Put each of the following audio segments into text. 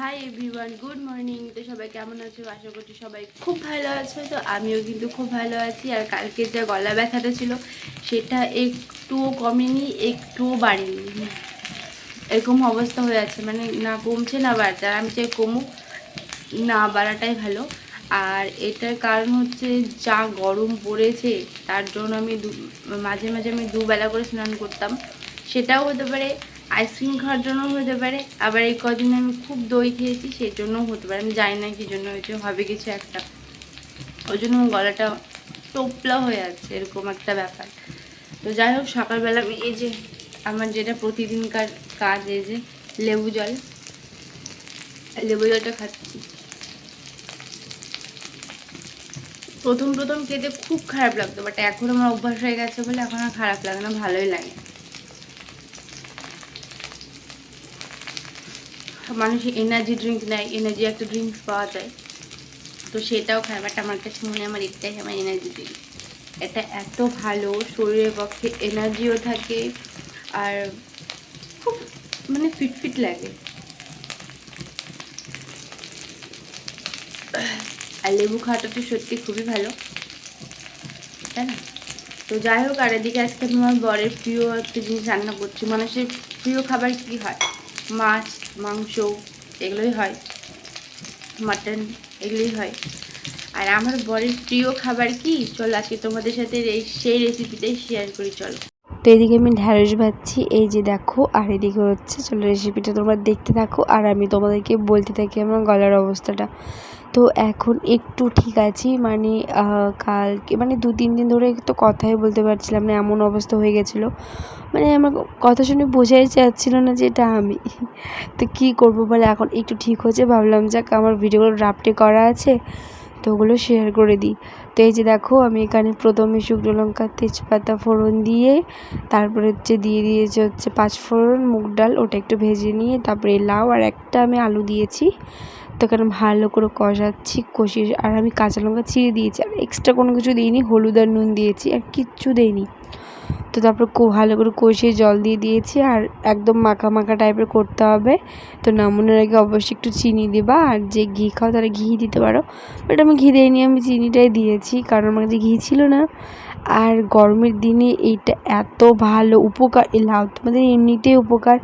Hi everyone good morning তো সবাই কেমন আছো? আশা করছি সবাই খুব ভালো আছো। তো আমিও কিন্তু খুব ভালো আছি। আর কালকে যা গলা ব্যথাটা ছিল, সেটা একটুও কমেনি, একটুও বাড়েনি। এরকম অবস্থা হয়ে আছে। মানে না কমছে, না বাড়ছে। আর আমি চাই কমুক, না বাড়াটাই ভালো। আর এটার কারণ হচ্ছে যা গরম পড়েছে, তার জন্য আমি মাঝে মাঝে আমি দুবেলা করে স্নান করতাম। সেটাও হতে পারে। আইসক্রিম খাওয়ার জন্য হতে পারে, আবার এই কদিন আমি খুব দই খেয়েছি, সেই জন্যও হতে পারে, আমি জানি না কি জন্য হয়েছে, হবে কিছু একটা। ওই জন্য গলাটা টোপলা হয়ে আছে, এরকম একটা ব্যাপার। তো যাই হোক, সকালবেলা আমি এই যে আমার যেটা প্রতিদিনকার কাজ, এই যে লেবু জল, লেবু জলটা খাচ্ছি। প্রথম প্রথম খেতে খুব খারাপ লাগতো বাট এখন আমার অভ্যাস হয়ে গেছে বলে এখন আর খারাপ লাগে না, ভালোই লাগে। মানুষ এনার্জি ড্রিঙ্ক নেয় এনার্জি একটা ড্রিঙ্কস পাওয়া যায়। তো সেটাও খায় বাট আমার কাছে মনে হয় আমার এটাই আমার এনার্জি ড্রিঙ্ক এটা এত ভালো, শরীরের পক্ষে এনার্জিও থাকে, আর খুব মানে ফিট ফিট লাগে। আর লেবু খাওয়াটা তো সত্যি খুবই ভালো। তাই না? তো যাই হোক, আর এদিকে আজকে আমার বরের প্রিয় একটা জিনিস রান্না করছি। মানুষের প্রিয় খাবার কি হয়? মাছ মাংস, এগুলোই হয়। মাটন, এগুলোই হয়। আর আমার বরের প্রিয় খাবার কি? চলো আজকে তোমাদের সাথে সেই রেসিপিটাই শেয়ার করি, চলো। তো এদিকে আমি ঢ্যাঁড়স ভাজছি, এই যে দেখো, আর এদিকে হচ্ছে, চলো রেসিপিটা তোমরা দেখতে থাকো, আর আমি তোমাদেরকে বলতে থাকি আমার গলার অবস্থাটা। তো এখন একটু ঠিক আছি। মানে কালকে মানে দু, তিন দিন ধরে তো কথাই বলতে পারছিলাম না, এমন অবস্থা হয়ে গেছিল। মানে আমার কথা শুনে বোঝাই যাচ্ছিল না যে এটা আমি। তো কী করব বলে, এখন একটু ঠিক হয়েছে, ভাবলাম যাক আমার ভিডিওগুলো ড্রাফটে করা আছে, তো ওগুলো শেয়ার করে দিই। তো এই যে দেখো, আমি এখানে প্রথমে শুকনো লঙ্কা, তেজপাতা, ফোড়ন দিয়ে, তারপরে হচ্ছে দিয়ে দিয়েছে হচ্ছে পাঁচ ফোড়ন, মুগ ডাল, ওটা একটু ভেজে নিয়ে, তারপরে লাউ, আর একটা আমি আলু দিয়েছি। তো এখানে ভালো করে কষাচ্ছি, কষিয়ে আর আমি কাঁচা লঙ্কা ছিঁড়ে দিয়েছি আর এক্সট্রা কোনো কিছু দিইনি, হলুদ আর নুন দিয়েছি আর কিচ্ছু দেইনি। তো তারপর খুব ভালো করে কষিয়ে জল দিয়ে দিয়েছি আর একদম মাখা মাখা টাইপের করতে হবে। তো নামানোর আগে অবশ্যই একটু চিনি দেবা আর যে ঘি খাও তারা ঘি দিতে পারো। বাট আমি ঘি দিইনি, আমি চিনিটাই দিয়েছি কারণ আমার কাছে ঘি ছিল না। আর গরমের দিনে এইটা এত ভালো উপকার, এই লাউ তোমাদের এমনিতেই উপকার,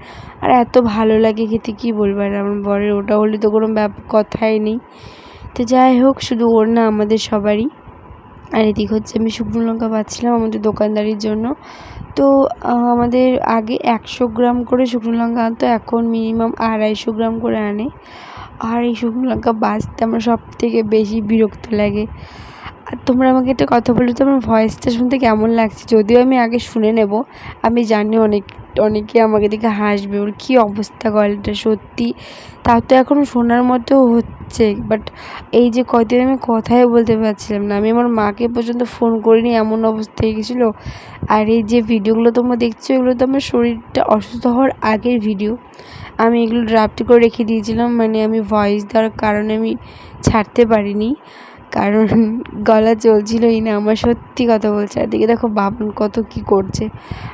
আর এত ভালো লাগে খেতে, কী বলব? আর আমার বরের ওটা হলে তো কোনো কথাই নেই। তো যাই হোক, শুধু ওর না, আমাদের সবারই। আর এদিক হচ্ছে আমি শুকনো লঙ্কা পাচ্ছিলাম আমাদের দোকানদারির জন্য। তো আমাদের আগে একশো গ্রাম করে শুকনো লঙ্কা আনতো, এখন মিনিমাম আড়াইশো গ্রাম করে আনে। আর এই শুকনো লঙ্কা বাছতে আমার সব থেকে বেশি বিরক্ত লাগে। আর তোমরা আমাকে একটা কথা বলো তো আমার ভয়েসটা শুনতে কেমন লাগছে? যদিও আমি আগে শুনে নেব, আমি জানি অনেক, অনেকে আমাকে দেখে হাসবে, ওর কী অবস্থা গলাটা সত্যি? তাও তো এখন শোনার মতো হচ্ছে বাট এই যে কয়দিন আমি কথাই বলতে পারছিলাম না, আমি আমার মাকে পর্যন্ত ফোন করিনি, এমন অবস্থা হয়ে গেছিল। আর এই যে ভিডিওগুলো তোমরা দেখছ, এগুলো তো আমার শরীরটা অসুস্থ হওয়ার আগের ভিডিও আমি এগুলো ড্রাফট করে রেখে দিয়েছিলাম মানে আমি ভয়েস দেওয়ার কারণে আমি ছাড়তে পারিনি। কারণ গলা চলছিলই না, আমার সত্যি কথা বলছে। আর দিকে দেখো বাবন কত কী করছে।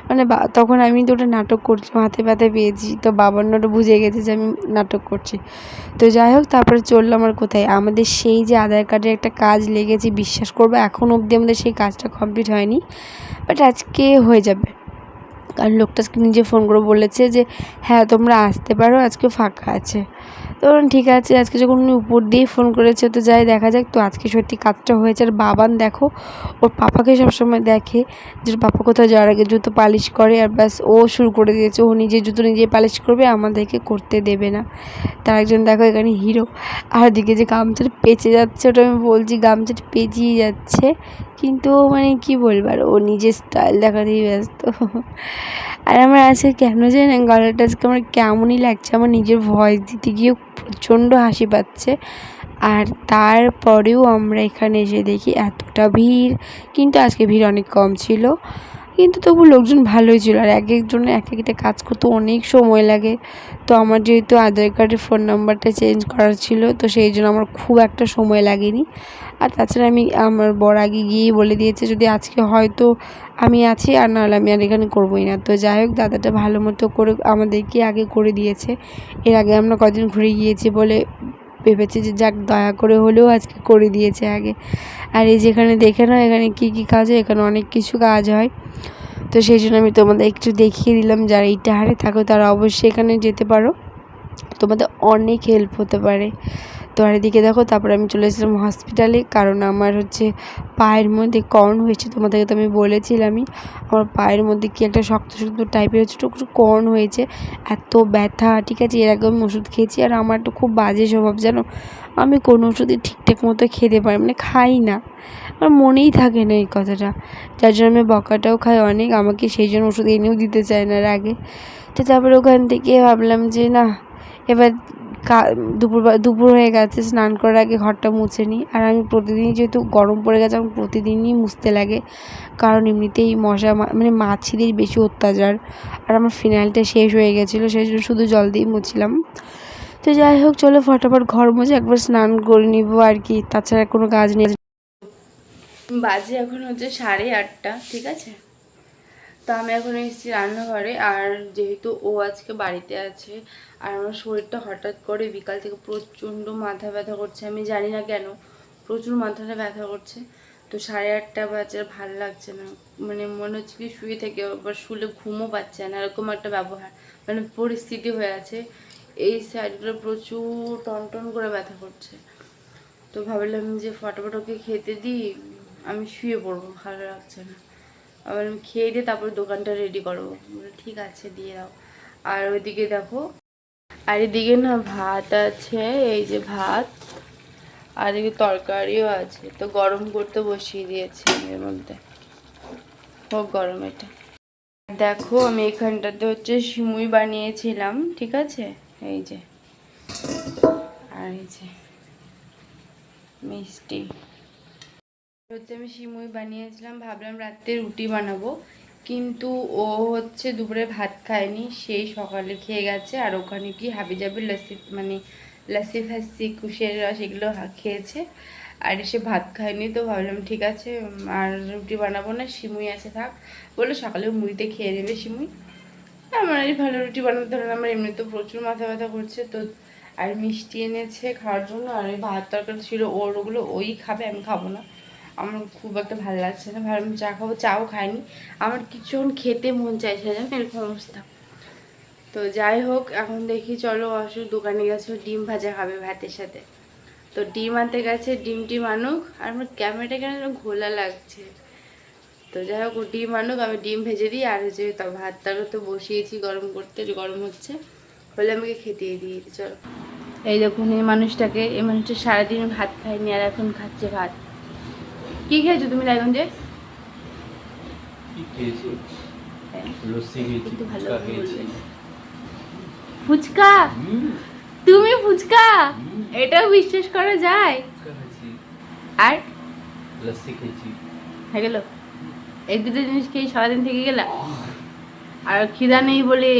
মানে তখন আমি তো ওটা নাটক করছি হাতে পাতে পেয়েছি। তো বাবান্ন ওটা বুঝে গেছে যে আমি নাটক করছি। তো যাই হোক, তারপরে চললাম আর কোথায়? আমাদের সেই যে আধার কার্ডের একটা কাজ লেগেছে, বিশ্বাস করব, এখন অবধি আমাদের সেই কাজটা কমপ্লিট হয়নি। বাট আজকে হয়ে যাবে। কারণ লোকটা নিজে ফোন করে বলেছে যে হ্যাঁ তোমরা আসতে পারো, আজকে ফাঁকা আছে। তো ঠিক আছে। আজকে যখন উনি উপর দিয়ে ফোন করেছে, তো যাই, দেখা যাক। তো আজকে সত্যি কাজটা হয়েছে। আর বাবান, দেখো, ওর পাপাকে সবসময় দেখে যে পাপা কোথাও যাওয়ার আগে জুতো পালিশ করে আর ব্যাস, ও শুরু করে দিয়েছে। ও নিজে জুতো নিজেই পালিশ করবে, আমাদেরকে করতে দেবে না। তার একজন, দেখো, এখানে হিরো আর দিকে যে গামছাটা পেঁচে যাচ্ছে, ওটা আমি বলছি, গামছাটা পেঁচিয়ে যাচ্ছে। কিন্তু মানে কি বলব আর, ও নিজের স্টাইল দেখাতেই ব্যস্ত। আর আমার আজকে কেন যে না, গলাটা আজকে আমার কেমনই লাগছে, আমার নিজের ভয়েস দিতে গিয়ে প্রচণ্ড হাসি পাচ্ছে। আর তারপরেও আমরা এখানে এসে দেখি এতটা ভিড়, কিন্তু আজকে ভিড় অনেক কম ছিল। কিন্তু তবু লোকজন ভালোই ছিল আর এক একজনের এক একটা কাজ করতে অনেক সময় লাগে। তো আমার যেহেতু আধার কার্ডের ফোন নাম্বারটা চেঞ্জ করার ছিল, তো সেই জন্য আমার খুব একটা সময় লাগেনি। আর তাছাড়া আমি, আমার বর আগে গিয়েই বলে দিয়েছে, যদি আজকে হয়তো আমি আছি, আর নাহলে আমি আর এখানে করবোই না। তো যাই হোক, দাদাটা ভালো মতো করে আমাদেরকে আগে করে দিয়েছে। এর আগে আমরা কদিন ঘুরে গিয়েছি বলে ভেবেছি যে যাক, দয়া করে হলেও আজকে করে দিয়েছে আগে। আর এই যেখানে দেখে নাও, এখানে কি কি কাজ হয়, এখানে অনেক কিছু কাজ হয়। তো সেই জন্য আমি তোমাদের একটু দেখিয়ে দিলাম, যারা ইটাহারে থাকো, তারা অবশ্যই এখানে যেতে পারো। তোমাদের অনেক হেল্প হতে পারে। তো আর এদিকে দেখো, তারপরে আমি চলে এসেছিলাম হসপিটালে কারণ আমার হচ্ছে পায়ের মধ্যে কর্ন হয়েছে, তোমাদেরকে তো আমি বলেছিলামই। আমার পায়ের মধ্যে কি একটা শক্ত শক্ত টাইপের হচ্ছে একটু একটু কর্ন হয়েছে। এত ব্যথা, ঠিক আছে? এর আগে আমি ওষুধ খেয়েছি আর আমার তো খুব বাজে স্বভাব, জানো? আমি কোনো ওষুধই ঠিকঠাক মতো খেতে পারি মানে খাই না। আমার মনেই থাকে না এই কথাটা। যার জন্য আমি বকাটাও খাই অনেক, আমাকে সেই জন্য ওষুধ এনেও দিতে চায় না আগে। তো তারপরে ওখান থেকে ভাবলাম যে না এবার দুপুর দুপুর হয়ে গেছে, স্নান করার আগে ঘরটা মুছে নিই। আর আমি প্রতিদিনই যেহেতু গরম পড়ে গেছে আমার প্রতিদিনই মুছতে লাগে। কারণ এমনিতেই মশা মানে মাছিদের বেশি অত্যাচার। আর আমার ফিনাইলটা শেষ হয়ে গেছিল, সেই জন্য শুধু জল দিয়েই মুছলাম। তো যাই হোক, চলো ফটাফট ঘর মুছে একবার স্নান করে নিব আর কি। তাছাড়া কোনো কাজ নেই। বাজে এখন হচ্ছে সাড়ে আটটা, ঠিক আছে? তো আমি এখন এসেছি রান্নাঘরে, আর যেহেতু ও আজকে বাড়িতে আছে, আর আমার শরীরটা হঠাৎ করে বিকাল থেকে প্রচণ্ড মাথা ব্যথা করছে, আমি জানি না কেন, প্রচুর মাথাটা ব্যথা করছে, তো সাড়ে আটটা বাজে ভালো লাগছে না মানে মনে হচ্ছে কি শুয়ে থেকে আবার শুলে ঘুমও পাচ্ছে না, এরকম একটা ব্যবহার মানে পরিস্থিতি হয়ে আছে, এই সাইডগুলো প্রচুর টনটন করে ব্যথা করছে, তো ভাবলাম যে ফটাফট ওকে খেতে দিই, আমি শুয়ে পড়ব, ভালো লাগছে না। আবার খেয়ে দিয়ে তারপর দোকানটা রেডি করব। ঠিক আছে, দিয়ে দাও। আর ওইদিকে দেখো, আর এদিকে না ভাত আছে, এই যে ভাত, আর এদিকে তরকারিও আছে। তো গরম করতে বসিয়ে দিয়েছি এর মধ্যে। হোক গরম এটা। দেখো, আমি এখানটাতে হচ্ছে সিমুই বানিয়েছিলাম, ঠিক আছে? এই যে, আর এই যে, মিষ্টি। হচ্ছে আমি সিমুই বানিয়েছিলাম, ভাবলাম রাত্রে রুটি বানাবো। কিন্তু ও হচ্ছে দুপুরে ভাত খায়নি, সেই সকালে খেয়ে গেছে। আর ওখানে কি হাবি যাবি লস্যি মানে লস্যি ফাস্যি কুশের রস এগুলো খেয়েছে। আর এসে ভাত খায়নি, তো ভাবলাম ঠিক আছে আর রুটি বানাবো না, সিমুই আছে থাক। বলে সকালে মুড়িতে খেয়ে নেবে সিমুই। আমার এই ভালো রুটি বানাতে ধরেন আমার এমনি তো প্রচুর মাথা ব্যথা করছে, তো আর মিষ্টি এনেছে খাওয়ার জন্য, আর ওই ভাত তরকারি ছিল ওর, ওগুলো ওই খাবে, আমি খাব না। আমার খুব একটা ভালো লাগছে না। ভাবলাম চা খাব, চাও খাইনি। আমার কিছুক্ষণ খেতে মন চাইছে না এরকম অবস্থা। তো যাই হোক, এখন দেখি চলো অসু দোকানে গেছে ডিম ভাজা খাবে ভাতের সাথে। তো ডিম আনতে গেছে, ডিম টিম আনুক। আর আমার ক্যামেরাটা কেন যেন ঘোলা লাগছে। তো যাই হোক ডিম আনুক, আমি ডিম ভেজে দিই। আর হচ্ছে তা ভাতটা তো বসিয়েছি গরম করতে গরম হচ্ছে। হলে আমাকে খেতে দিই, চলো। এই দেখুন, এই মানুষটাকে, এই মানুষটা সারাদিন ভাত খায়নি আর এখন খাচ্ছে ভাত। কি খেয়েছো তুমি খেয়েছি? হ্যাঁ, ফুচকা তুমি ফুচকা? এটাও বিশ্বাস করা যায়? আর? লস্যি খেয়েছি। হয়ে গেল। এই দুটো জিনিস খেয়ে সারাদিন থেকে গেলাম আর খিদা নেই বলে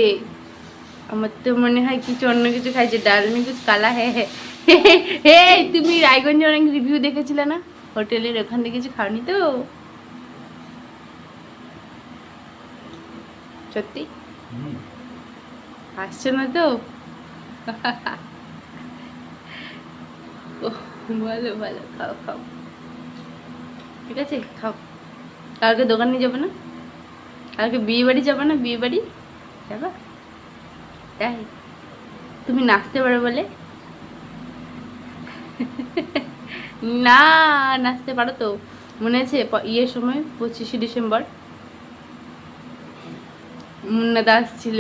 আমার তো মনে হয় কিছু অন্য কিছু খাইছে ডাল মে কিছু কালা হে হে। হে তুমি রায়গঞ্জে অনেক রিভিউ দেখেছিলে না? হোটেলের ওখান থেকে কিছু খাওনি তো সত্যি? আসছে না তো? ভালো ভালো খাও খাও। ঠিক আছে খাও। কালকে দোকানে যাবে না? কালকে বিয়ে বাড়ি যাবে না? বিয়ে বাড়ি যাবা? তাই? তুমি নাচতে পারো বলে? না, নাচতে পারো তো। মনে আছে ইয়ের সময়, পঁচিশে ডিসেম্বর? মুন্না দাস ছিল।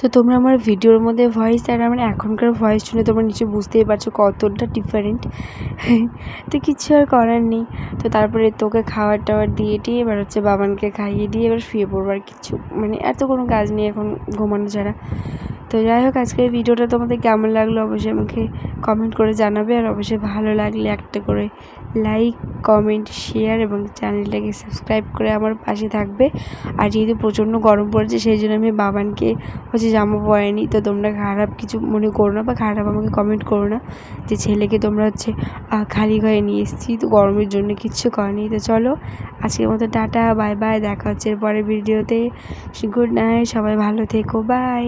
তো তোমরা আমার ভিডিওর মধ্যে ভয়েস আর আমার এখনকার ভয়েস শুনে তোমরা নিশ্চয়ই বুঝতেই পারছ কতটা ডিফারেন্ট তো কিচ্ছু আর করার নেই। তো তারপরে তোকে খাবার টাবার দিয়ে টিয়ে, এবার হচ্ছে বাবানকে খাইয়ে দিয়ে এবার শুয়ে পড়ব আর কিচ্ছু। মানে এত কোনো কাজ নেই এখন ঘুমানো ছাড়া। তো যাই হোক, আজকের ভিডিওটা তোমাদের কেমন লাগল অবশ্যই আমাকে কমেন্ট করে জানাবে আর অবশ্যই ভালো লাগলে একটা করে লাইক কমেন্ট শেয়ার এবং চ্যানেলটাকে সাবস্ক্রাইব করে আমার পাশে থাকবে। আর যেহেতু প্রচণ্ড গরম পড়েছে, সেই জন্য আমি বাবানকে হচ্ছে জামা পরাইনি। তো তোমরা খারাপ কিছু মনে করো না বা খারাপ আমাকে কমেন্ট করো না যে ছেলেকে তোমরা হচ্ছে খালি গায়ে নিয়ে এসেছি, তো গরমের জন্য কিচ্ছু করেনি। তো চলো, আজকের মতো টাটা বাই বাই দেখা হচ্ছে এর পরের ভিডিওতে। গুড নাইট সবাই ভালো থেকো বাই